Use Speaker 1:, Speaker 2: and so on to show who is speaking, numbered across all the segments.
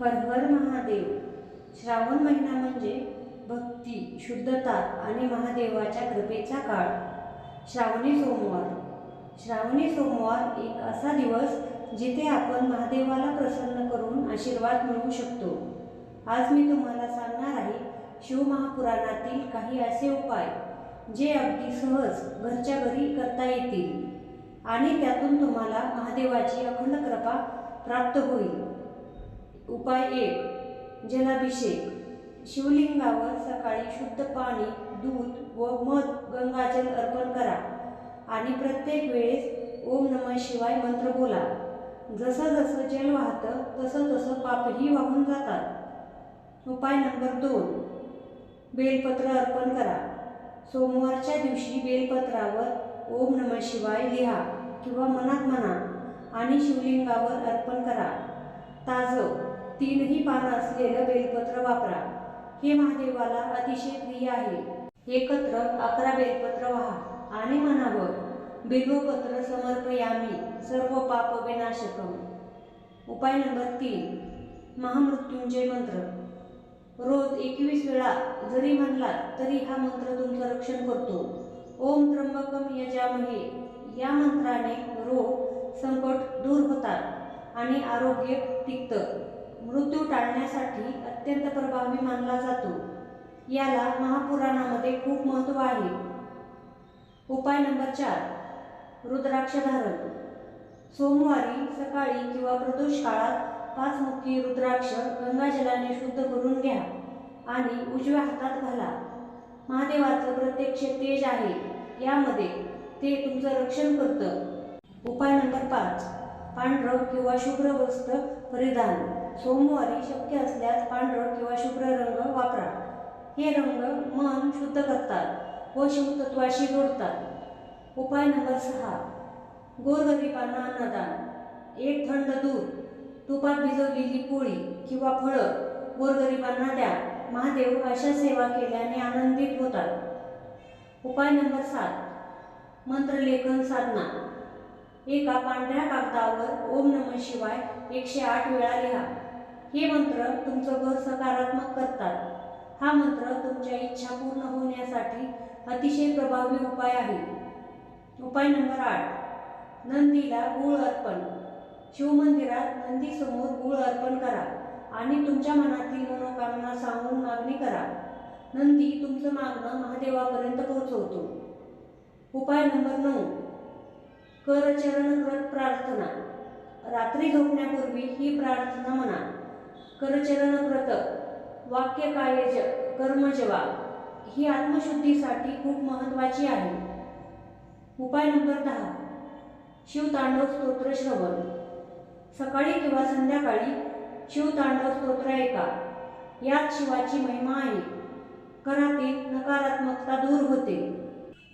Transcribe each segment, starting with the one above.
Speaker 1: हर हर महादेव. श्रावण महिना म्हणजे भक्ती शुद्धता आणि महादेवाच्या कृपेचा काळ. श्रावणी सोमवार. श्रावणी सोमवार एक असा दिवस जिथे आपण महादेवाला प्रसन्न करून आशीर्वाद मिळवू शकतो. आज मी तुम्हाला सांगणार आहे शिवमहापुराणातील काही असे उपाय जे अगदी सहज घरच्या घरी करता येतील. आणि त्यातून तुम्हाला महादेवाची अखंड कृपा प्राप्त होईल. उपाय एक जलाभिषेक. शिवलिंगावर सकाळी शुद्ध पाणी दूध व मध गंगाजल अर्पण करा आणि प्रत्येक वेळेस ओम नम शिवाय मंत्र बोला. जसं जसं जल वाहतं तसं तसं पापही वाहून जातात. उपाय नंबर दोन बेलपत्र अर्पण करा. सोमवारच्या दिवशी बेलपत्रावर ओम नम शिवाय लिहा किंवा मनात म्हणा आणि शिवलिंगावर अर्पण करा. ताजं तीनही पानं असलेलं बेलपत्र वापरा. हे महादेवाला अतिशय प्रिय आहे. एकत्र अकरा बेलपत्र व्हा आणि म्हणावं बिल्वपत्र समर्पयामी सर्व पाप विनाशकम. उपाय नंबर तीन महामृत्युंजय मंत्र. रोज एकवीस वेळा जरी म्हणला तरी हा मंत्र तुमचं रक्षण करतो. ओम त्र्यंबकम यजामहे. या मंत्राने रोग संकट दूर होतात आणि आरोग्य टिकतं मृत्यू टाळण्यासाठी अत्यंत प्रभावी मानला जातो. याला महापुराणामध्ये खूप महत्त्व आहे. उपाय नंबर चार रुद्राक्ष धारण. सोमवारी सकाळी किंवा प्रदोष काळात पाच मुखी रुद्राक्ष गंगाजलाने शुद्ध करून घ्या आणि उजव्या हातात घाला. महादेवाचं प्रत्यक्ष तेज आहे. यामध्ये ते तुमचं रक्षण करतं. उपाय नंबर पाच पांढरं किंवा शुभ्र वस्त्र परिधान. सोमवारी शक्य असल्यास पांढरं किंवा शुभ्र रंग वापरा. हे रंग मन शुद्ध करतात व शिवतत्वाशी जोडतात. उपाय नंबर सहा. गोरगरिबांना अन्नदान. एक थंड दूध. तुपात भिजवलेली पोळी किंवा फळं गोरगरिबांना द्या. महादेव अशा सेवा केल्याने आनंदित होतात. उपाय नंबर सात. मंत्रलेखन साधना. एका पांढऱ्या कागदावर ओम नम शिवाय एकशे आठ वेळा लिहा. हे मंत्र तुमचं घर सकारात्मक करतात. हा मंत्र तुमच्या इच्छा पूर्ण होण्यासाठी अतिशय प्रभावी उपाय आहे. उपाय नंबर आठ. नंदीला गुळ अर्पण. शिवमंदिरात नंदीसमोर गुळ अर्पण करा आणि तुमच्या मनातील मनोकामना सांगून मागणी करा. नंदी तुमचं मागणं महादेवापर्यंत पोहोचवतो. उपाय नंबर नऊ. करचरण कृत प्रार्थना. रात्री झोपण्यापूर्वी ही प्रार्थना म्हणा. करचरण व्रत वाक्य कायज कर्मजवा ही आत्मशुद्धीसाठी खूप महत्त्वाची आहे. उपाय नंबर दहा. शिवतांडव स्तोत्र श्रवण. सकाळी किंवा संध्याकाळी शिवतांडव स्तोत्र ऐका. यात शिवाची महिमा आहे. करातील नकारात्मकता दूर होते.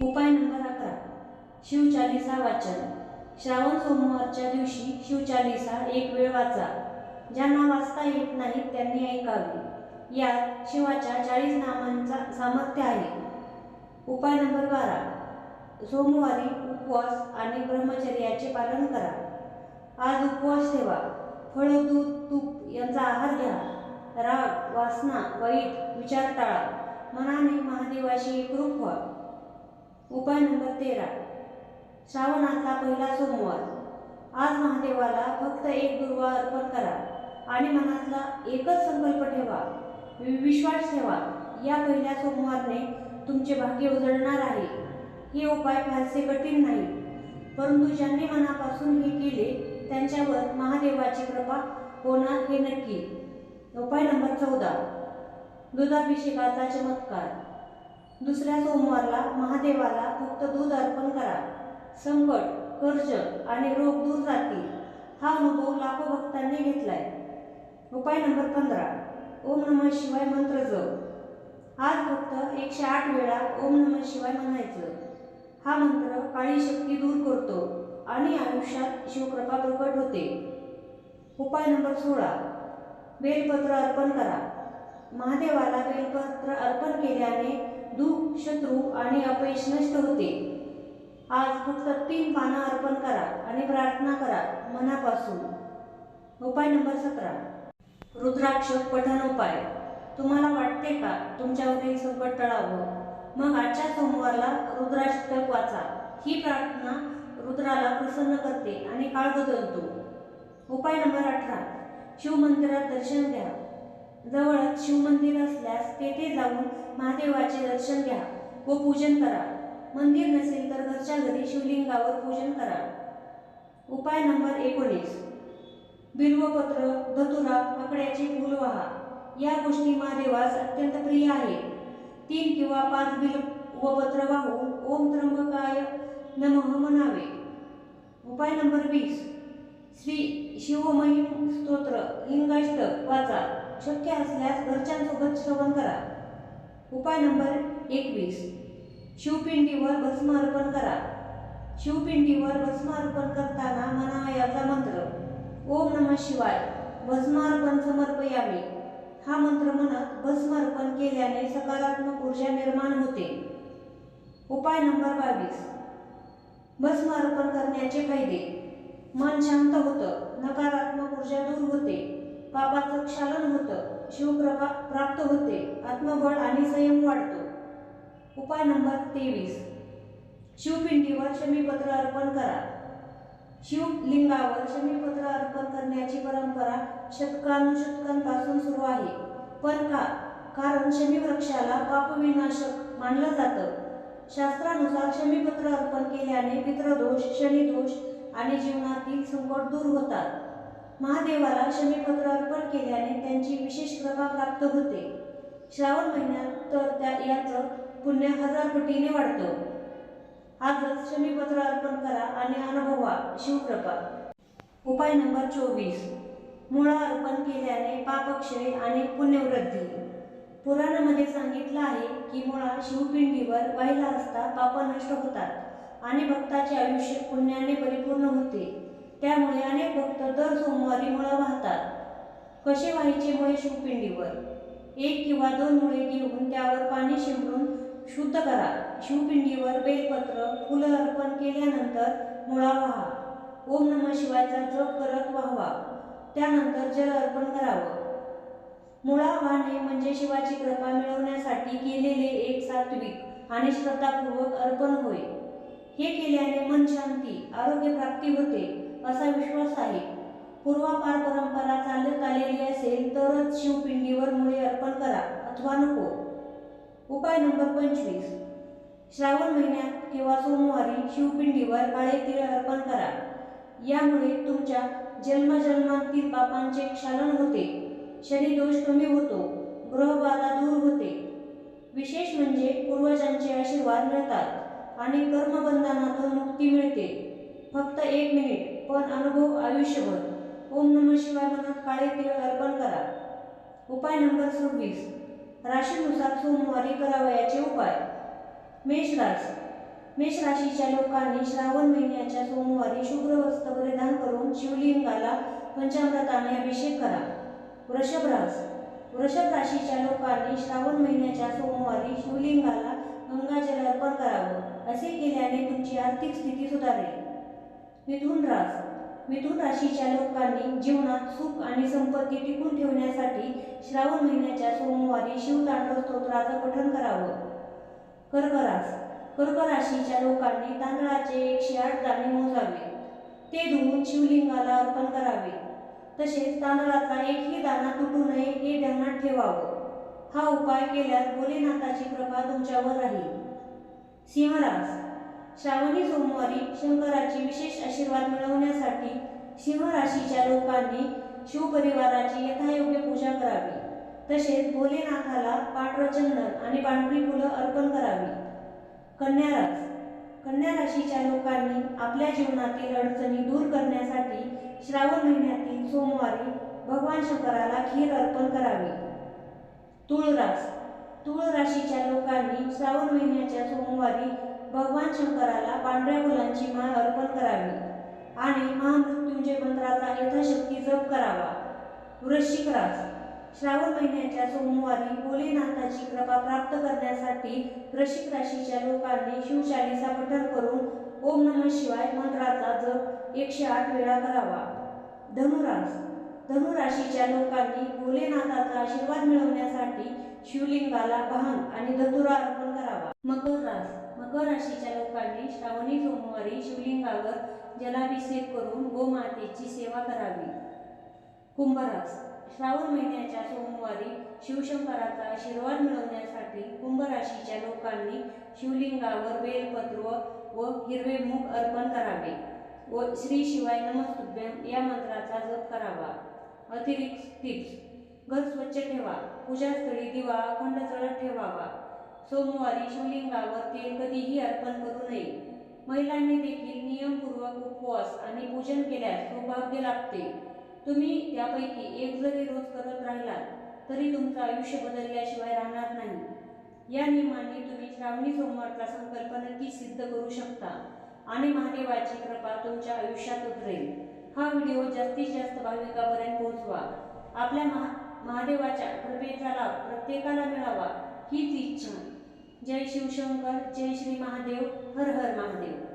Speaker 1: उपाय नंबर अकरा. शिवचालिसा वाचन. श्रावण सोमवारच्या दिवशी शिवचालिसा एक वेळ वाचा. ज्यांना वाचता येत नाही त्यांनी ऐकावे. यात शिवाच्या चाळीस नामांचा सामर्थ्य आहे. उपाय नंबर बारा. सोमवारी उपवास आणि ब्रह्मचर्याचे पालन करा. आज उपवास ठेवा. फळ दूध तूप यांचा आहार घ्या. राग वासना वाईट विचार टाळा. मनाने महादेवाशी एकरूप व्हा. उपाय नंबर तेरा. श्रावणातला पहिला सोमवार. आज महादेवाला फक्त एक गुरुवार अर्पण करा. आणि मनातला एकच संकल्प ठेवा. वि- विश्वास ठेवा. या पहिल्या सोमवारने तुमचे भाग्य उजळणार आहे. हे उपाय फारसे कठीण नाही. परंतु ज्यांनी मनापासून हे केले त्यांच्यावर महादेवाची कृपा होणार हे नक्की. उपाय नंबर चौदा. दुधाभिषेकाचा चमत्कार. दुसऱ्या सोमवारला महादेवाला फक्त दूध अर्पण करा. संकट कर्ज आणि रोग दूर जातील. हा अनुभव लाखो भक्तांनी घेतलाय. उपाय नंबर पंधरा. ओम नम शिवाय मंत्र जप. आज फक्त एकशे आठ वेळा ओम नम शिवाय म्हणायचं. हा मंत्र काळी शक्ती दूर करतो आणि आयुष्यात शिवकृपा प्रकट होते. उपाय नंबर सोळा. बेलपत्र अर्पण करा. महादेवाला बेलपत्र अर्पण केल्याने दुःख शत्रू आणि अपयश नष्ट होते. आज फक्त तीन पानं अर्पण करा आणि प्रार्थना करा मनापासून. उपाय नंबर सतरा. रुद्राक्ष पठणोपाय. तुम्हाला वाटते का तुमच्यावरील संकट टळावं? मग आजच्या सोमवारला रुद्राष्टक वाचा. ही प्रार्थना रुद्राला प्रसन्न करते आणि काळ बदलतो. उपाय नंबर अठरा. शिवमंदिरात दर्शन घ्या. जवळच शिवमंदिर असल्यास तेथे जाऊन महादेवाचे दर्शन घ्या व पूजन करा. मंदिर नसेल तर घरच्या घरी शिवलिंगावर पूजन करा. उपाय नंबर एकोणीस. बिल्वपत्र धतुरा आकड्याचे फूल या गोष्टी महादेवास अत्यंत प्रिय आहेत तीन किंवा पाच बिल व पत्र वाहून ओम त्र्यंबकाय नमः म्हणावे. उपाय नंबर वीस. श्री शिवमहिम स्तोत्र लिंगाष्टक वाचा. शक्य असल्यास घरच्यांसोबत श्रवण करा. उपाय नंबर एकवीस. शिवपिंडीवर भस्म अर्पण करा. शिवपिंडीवर भस्म अर्पण करताना मनावयाचा मंत्र ओम नम शिवाय भस्मार्पण समर्पयावे. हा मंत्र म्हणत भस्मार्पण केल्याने सकारात्मक ऊर्जा निर्माण होते. उपाय नंबर बावीस. भस्मार्पण करण्याचे फायदे. मन शांत होतं नकारात्मक ऊर्जा दूर होते. पापाचं क्षालन होतं शिवप्रभा प्राप्त होते आत्मबळ आणि संयम वाढतो. उपाय नंबर तेवीस. शिवपिंडीवर शमीपत्र अर्पण करा. शिवलिंगावर शमीपत्र अर्पण करण्याची परंपरा शतकानुशतकांपासून सुरू आहे. पण का? कारण शमीवृक्षाला पापविनाशक मानलं जातं. शास्त्रानुसार शमीपत्र अर्पण केल्याने पितृदोष शनिदोष आणि जीवनातील संकट दूर होतात. महादेवाला शमीपत्र अर्पण केल्याने त्यांची विशेष कृपा प्राप्त होते. श्रावण महिन्यात तर त्या याचं पुण्य हजार पटीने वाढतं. आजच शमीपत्र अर्पण करा आणि अनुभवा शिवकृपा. उपाय नंबर चोवीस. मुळा अर्पण केल्याने पापक्षय आणि पुण्यवृद्धी. पुराणामध्ये सांगितलं आहे की मुळा शिवपिंडीवर वाहिला असता पाप नष्ट होतात आणि भक्ताचे आयुष्य पुण्याने परिपूर्ण होते. त्यामुळे अनेक भक्त दर सोमवारी मुळा वाहतात. कसे व्हायचे मुळे शिवपिंडीवर? एक किंवा दोन मुळे घेऊन त्यावर शुद्ध करा. शिवपिंडीवर बेलपत्र फुलं अर्पण केल्यानंतर मुळा व्हा. ओम नम शिवायचा जप करत व्हावा. त्यानंतर जल अर्पण करावं. मुळा वाहणे म्हणजे शिवाची कृपा मिळवण्यासाठी केलेले एक सात्विक आणि श्रद्धापूर्वक अर्पण होय. हे केल्याने मन शांती आरोग्य प्राप्ती होते असा विश्वास आहे. पूर्वापार परंपरा चालत आलेली असेल तरच शिवपिंडीवर मुळे अर्पण करा अथवा नको. उपाय नंबर पंचवीस. श्रावण महिन्यात किंवा सोमवारी शिवपिंडीवर काळे तीळ अर्पण करा. यामुळे तुमच्या जन्मजन्मांतील पापांचे क्षालन होते. शनिदोष कमी होतो. ग्रहबाधा दूर होते. विशेष म्हणजे पूर्वजांचे आशीर्वाद मिळतात आणि कर्मबंधनातून मुक्ती मिळते. फक्त एक मिनिट पण अनुभव आयुष्यभर. ओम नम शिवाय म्हणत काळे तीळ अर्पण करा. उपाय नंबर सव्वीस. राशीनुसार सोमवारी करावयाचे उपाय. मेष राशी. मेष राशीच्या लोकांनी श्रावण महिन्याच्या सोमवारी शुभ्र वस्त्र परिधान करून शिवलिंगाला पंचामृताने अभिषेक करा. वृषभ रास वृषभ राशीच्या लोकांनी श्रावण महिन्याच्या सोमवारी शिवलिंगाला गंगाजल अर्पण करावं असे केल्याने तुमची आर्थिक स्थिती सुधारेल. मिथुन रास मिथुन राशीच्या लोकांनी जीवनात सुख आणि संपत्ती टिकून ठेवण्यासाठी श्रावण महिन्याच्या सोमवारी शिवतांडव स्तोत्राचं पठण करावं. कर्करास कर्क राशीच्या लोकांनी तांदळाचे एकशे आठ दाणे मोजावे. ते धुवून शिवलिंगाला अर्पण करावे. तसेच तांदळाचा एकही दाणा तुटू नये हे ध्यानात ठेवावं. हा उपाय केल्यास भोलेनाथाची कृपा तुमच्यावर राहील. सिंहरास श्रावणी सोमवारी शंकराची विशेष आशीर्वाद मिळवण्यासाठी सिंह राशीच्या लोकांनी शिवपरिवाराची यथायोग्य पूजा करावी. तसेच भोलेनाथाला पांढरं चंदन आणि पांढरी फुलं अर्पण करावी. कन्या रास कन्या राशीच्या लोकांनी आपल्या जीवनातील अडचणी दूर करण्यासाठी श्रावण महिन्यातील सोमवारी भगवान शंकराला खीर अर्पण करावी. तुळ रास तुळ राशीच्या लोकांनी श्रावण महिन्याच्या सोमवारी भगवान शंकराला पांढऱ्या फुलांची माळ अर्पण करावी. आणि महामृत्युंजय मंत्राचा यथाशक्ती जप करावा. वृश्चिक रास श्रावण महिन्याच्या सोमवारी भोलेनाथाची कृपा प्राप्त करण्यासाठी वृश्चिक राशीच्या लोकांनी शिवचालीसा पठण करून ओम नम शिवाय मंत्राचा जप एकशे आठ वेळा करावा. धनुरास धनुराशीच्या लोकांनी भोलेनाथाचा आशीर्वाद मिळवण्यासाठी शिवलिंगाला भांग आणि धतुरा अर्पण करावा. मकर रास मकर राशीच्या लोकांनी श्रावणी सोमवारी शिवलिंगावर जलाभिषेक करून गोमातेची सेवा करावी. कुंभरास श्रावण महिन्याच्या सोमवारी शिवशंकराचा आशीर्वाद मिळवण्यासाठी कुंभ राशीच्या लोकांनी शिवलिंगावर बेलपत्र व हिरवे मूग अर्पण करावे व श्री शिवाय नमस्तुभ्यम या मंत्राचा जप करावा. अतिरिक्त टिप्स घर स्वच्छ ठेवा पूजास्थळी दिवा अखंड चढत ठेवावा. सोमवारी शिवलिंगावर तेल कधीही अर्पण करू नये. महिलांनी देखील नियमपूर्वक उपवास आणि पूजन केल्यास सौभाग्य लाभते. तुम्ही त्यापैकी एक जरी रोज करत राहिलात तरी तुमचं आयुष्य बदलल्याशिवाय राहणार नाही. या नियमाने तुम्ही श्रावणी सोमवारचा संकल्प नक्की सिद्ध करू शकता आणि महादेवाची कृपा तुमच्या आयुष्यात उतरेल. हा व्हिडिओ जास्तीत जास्त भाविकापर्यंत पोहोचवा. आपल्या महा महादेवाच्या कृपेचा लाभ प्रत्येकाला मिळावा हीच इच्छा. जय शिवशंकर जय श्री महादेव हर हर महादेव.